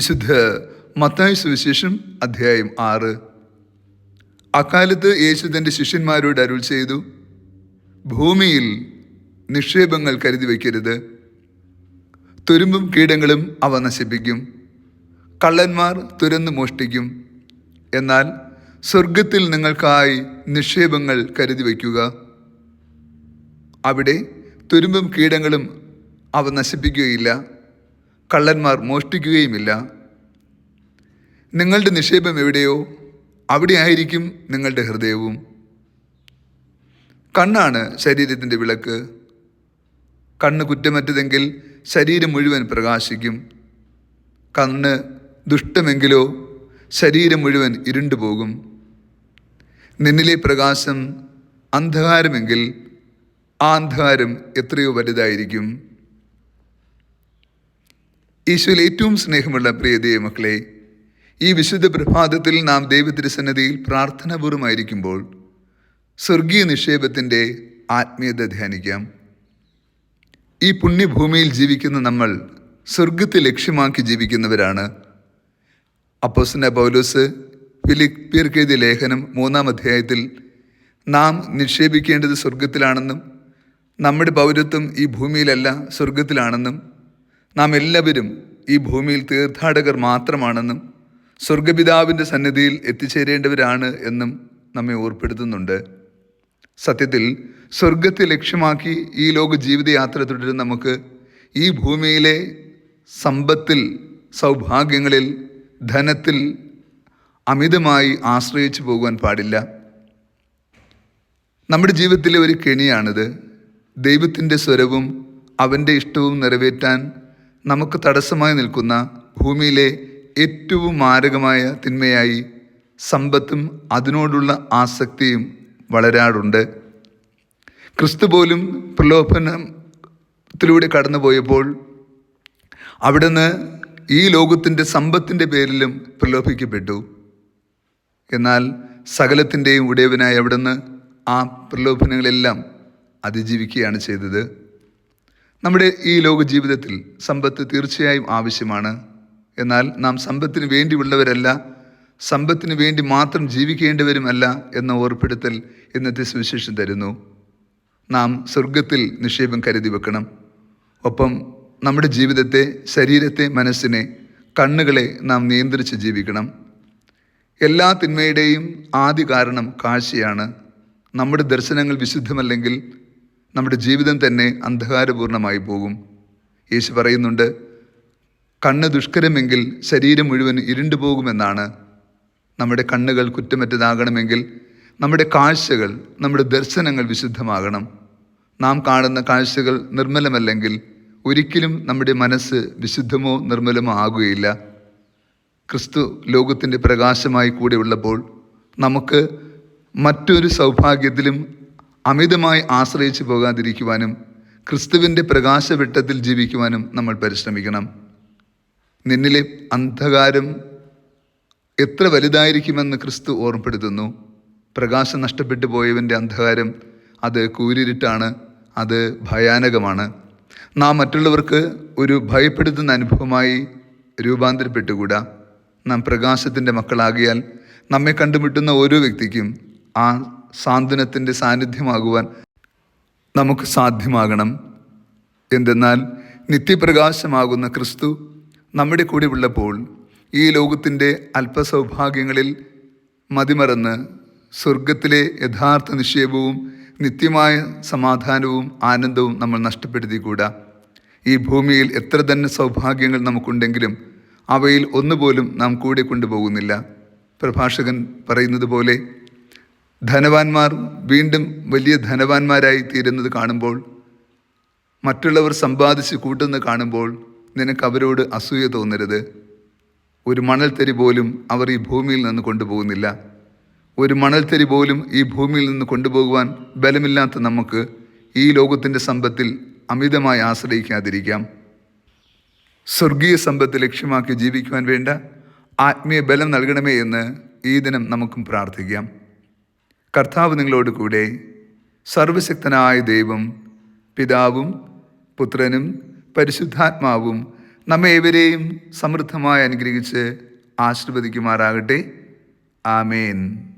വിശുദ്ധ മത്തായ സുവിശേഷം അധ്യായം ആറ്. അക്കാലത്ത് യേശു തന്റെ ശിഷ്യന്മാരോട് അരുൾ ചെയ്തു ഭൂമിയിൽ നിക്ഷേപങ്ങൾ കരുതി വയ്ക്കരുത്. തുരുമ്പും കീടങ്ങളും അവ നശിപ്പിക്കും. കള്ളന്മാർ തുരന്ന് മോഷ്ടിക്കും. എന്നാൽ സ്വർഗത്തിൽ നിങ്ങൾക്കായി നിക്ഷേപങ്ങൾ കരുതി വയ്ക്കുക. അവിടെ തുരുമ്പും കീടങ്ങളും അവ നശിപ്പിക്കുകയില്ല. കള്ളന്മാർ മോഷ്ടിക്കുകയുമില്ല. നിങ്ങളുടെ നിക്ഷേപം എവിടെയോ അവിടെ ആയിരിക്കും നിങ്ങളുടെ ഹൃദയവും. കണ്ണാണ് ശരീരത്തിന്റെ വിളക്ക്. കണ്ണ് കുറ്റമറ്റതെങ്കിൽ ശരീരം മുഴുവൻ പ്രകാശിക്കും. കണ്ണ് ദുഷ്ടമെങ്കിലോ ശരീരം മുഴുവൻ ഇരുണ്ടുപോകും നിന്നിലെ പ്രകാശം അന്ധകാരമെങ്കിൽ ആ അന്ധകാരം എത്രയോ വലുതായിരിക്കും. ഈശോയിൽ ഏറ്റവും സ്നേഹമുള്ള പ്രിയ ദൈവമക്കളെ ഈ വിശുദ്ധ പ്രഭാതത്തിൽ നാം ദൈവത്തിരുസന്നതിയിൽ പ്രാർത്ഥനാപൂർവമായിരിക്കുമ്പോൾ സ്വർഗീയ നിക്ഷേപത്തിന്റെ ആത്മീയത ധ്യാനിക്കാം. ഈ പുണ്യഭൂമിയിൽ ജീവിക്കുന്ന നമ്മൾ സ്വർഗത്തെ ലക്ഷ്യമാക്കി ജീവിക്കുന്നവരാണ്. അപ്പോസന പൗലോസ് ഫിലിപ്പിയർക്കെഴുതിയ ലേഖനം മൂന്നാം അധ്യായത്തിൽ നാം നിക്ഷേപിക്കേണ്ടത് സ്വർഗത്തിലാണെന്നും നമ്മുടെ പൗരത്വം ഈ ഭൂമിയിലല്ല സ്വർഗത്തിലാണെന്നും നാം എല്ലാവരും ഈ ഭൂമിയിൽ തീർത്ഥാടകർ മാത്രമാണെന്നും സ്വർഗപിതാവിന്റെ സന്നിധിയിൽ എത്തിച്ചേരേണ്ടവരാണ് എന്നും നമ്മെ ഓർപ്പെടുത്തുന്നുണ്ട്. സത്യത്തിൽ സ്വർഗത്തെ ലക്ഷ്യമാക്കി ഈ ലോക ജീവിതയാത്ര തുടരുന്ന നമുക്ക് ഈ ഭൂമിയിലെ സമ്പത്തിൽ സൗഭാഗ്യങ്ങളിൽ ധനത്തിൽ അമിതമായി ആശ്രയിച്ചു പോകുവാൻ പാടില്ല. നമ്മുടെ ജീവിതത്തിലെ ഒരു കെണിയാണിത്. ദൈവത്തിന്റെ സ്വരവും അവന്റെ ഇഷ്ടവും നിറവേറ്റാൻ നമുക്ക് തടസ്സമായി നിൽക്കുന്ന ഭൂമിയിലെ ഏറ്റവും മാരകമായ തിന്മയായി സമ്പത്തും അതിനോടുള്ള ആസക്തിയും വളരാറുണ്ട്. ക്രിസ്തു പോലും പ്രലോഭനത്തിലൂടെ കടന്നുപോയപ്പോൾ അവിടുന്ന് ഈ ലോകത്തിന്റെ സമ്പത്തിന്റെ പേരിലും പ്രലോഭിക്കപ്പെട്ടു. എന്നാൽ സകലത്തിന്റെയും ഉടയവനായി അവിടുന്ന് ആ പ്രലോഭനങ്ങളെല്ലാം അതിജീവിക്കുകയാണ് ചെയ്തത്. നമ്മുടെ ഈ ലോക ജീവിതത്തിൽ സമ്പത്ത് തീർച്ചയായും ആവശ്യമാണ്. എന്നാൽ നാം സമ്പത്തിന് വേണ്ടിയുള്ളവരല്ല സമ്പത്തിന് വേണ്ടി മാത്രം ജീവിക്കേണ്ടവരുമല്ല എന്ന ഓർപ്പെടുത്തൽ ഇന്നത്തെ സുവിശേഷം തരുന്നു. നാം സ്വർഗത്തിൽ നിക്ഷേപം കരുതി വെക്കണം. ഒപ്പം നമ്മുടെ ജീവിതത്തെ ശരീരത്തെ മനസ്സിനെ കണ്ണുകളെ നാം നിയന്ത്രിച്ച് ജീവിക്കണം. എല്ലാ തിന്മയുടെയും ആദ്യ കാരണം കാഴ്ചയാണ്. നമ്മുടെ ദർശനങ്ങൾ വിശുദ്ധമല്ലെങ്കിൽ നമ്മുടെ ജീവിതം തന്നെ അന്ധകാരപൂർണമായി പോകും. യേശു പറയുന്നുണ്ട് കണ്ണ് ദുഷ്കരമെങ്കിൽ ശരീരം മുഴുവൻ ഇരുണ്ടു പോകുമെന്നാണ്. നമ്മുടെ കണ്ണുകൾ കുറ്റമറ്റതാകണമെങ്കിൽ നമ്മുടെ കാഴ്ചകൾ നമ്മുടെ ദർശനങ്ങൾ വിശുദ്ധമാകണം. നാം കാണുന്ന കാഴ്ചകൾ നിർമ്മലമല്ലെങ്കിൽ ഒരിക്കലും നമ്മുടെ മനസ്സ് വിശുദ്ധമോ നിർമ്മലമോ ആകുകയില്ല. ക്രിസ്തു ലോകത്തിന്റെ പ്രകാശമായി കൂടെ ഉള്ളപ്പോൾ നമുക്ക് മറ്റൊരു സൗഭാഗ്യത്തിലും അമിതമായി ആശ്രയിച്ചു പോകാതിരിക്കുവാനും ക്രിസ്തുവിന്റെ പ്രകാശവെട്ടത്തിൽ ജീവിക്കുവാനും നമ്മൾ പരിശ്രമിക്കണം. നിന്നിലെ അന്ധകാരം എത്ര വലുതായിരിക്കുമെന്ന് ക്രിസ്തു ഓർമ്മപ്പെടുത്തുന്നു. പ്രകാശം നഷ്ടപ്പെട്ടു പോയവന്റെ അന്ധകാരം അത് കൂരിരുട്ടാണ് അത് ഭയാനകമാണ്. നാം മറ്റുള്ളവർക്ക് ഒരു ഭയപ്പെടുത്തുന്ന അനുഭവമായി രൂപാന്തരപ്പെട്ടുകൂടാ. നാം പ്രകാശത്തിന്റെ മക്കളാകിയാൽ നമ്മെ കണ്ടുമുട്ടുന്ന ഓരോ വ്യക്തിക്കും ആ സാന്ത്വനത്തിന്റെ സാന്നിധ്യമാകുവാൻ നമുക്ക് സാധ്യമാകണം. എന്തെന്നാൽ നിത്യപ്രകാശമാകുന്ന ക്രിസ്തു നമ്മുടെ കൂടെ ഉള്ളപ്പോൾ ഈ ലോകത്തിന്റെ അല്പസൗഭാഗ്യങ്ങളിൽ മതിമറന്ന് സ്വർഗത്തിലെ യഥാർത്ഥ നിക്ഷേപവും നിത്യമായ സമാധാനവും ആനന്ദവും നമ്മൾ നഷ്ടപ്പെടുത്തിക്കൂടാ. ഈ ഭൂമിയിൽ എത്ര തന്നെ സൗഭാഗ്യങ്ങൾ നമുക്കുണ്ടെങ്കിലും അവയിൽ ഒന്നുപോലും നാം കൂടെ കൊണ്ടുപോകുന്നില്ല. പ്രഭാഷകൻ പറയുന്നത് പോലെ ധനവാന്മാർ വീണ്ടും വലിയ ധനവാന്മാരായി തീരുന്നത് കാണുമ്പോൾ മറ്റുള്ളവർ സമ്പാദിച്ച് കൂട്ടുന്നത് കാണുമ്പോൾ നിനക്ക് അവരോട് അസൂയ തോന്നരുത്. ഒരു മണൽത്തരി പോലും അവർ ഈ ഭൂമിയിൽ നിന്ന് കൊണ്ടുപോകുന്നില്ല. ഒരു മണൽത്തരി പോലും ഈ ഭൂമിയിൽ നിന്ന് കൊണ്ടുപോകുവാൻ ബലമില്ലാത്ത നമുക്ക് ഈ ലോകത്തിന്റെ സമ്പത്തിൽ അമിതമായി ആശ്രയിക്കാതിരിക്കാം. സ്വർഗീയ സമ്പത്ത് ലക്ഷ്യമാക്കി ജീവിക്കുവാൻ വേണ്ട ആത്മീയ ബലം നൽകണമേ എന്ന് ഈ ദിനം നമുക്കും പ്രാർത്ഥിക്കാം. കർത്താവ് നിങ്ങളോട് കൂടെ. സർവശക്തനായ ദൈവം പിതാവും പുത്രനും പരിശുദ്ധാത്മാവും നമ്മെ ഏവരെയും സമൃദ്ധമായി അനുഗ്രഹിച്ച് ആശീർവദിക്കുമാറാകട്ടെ. ആമേൻ.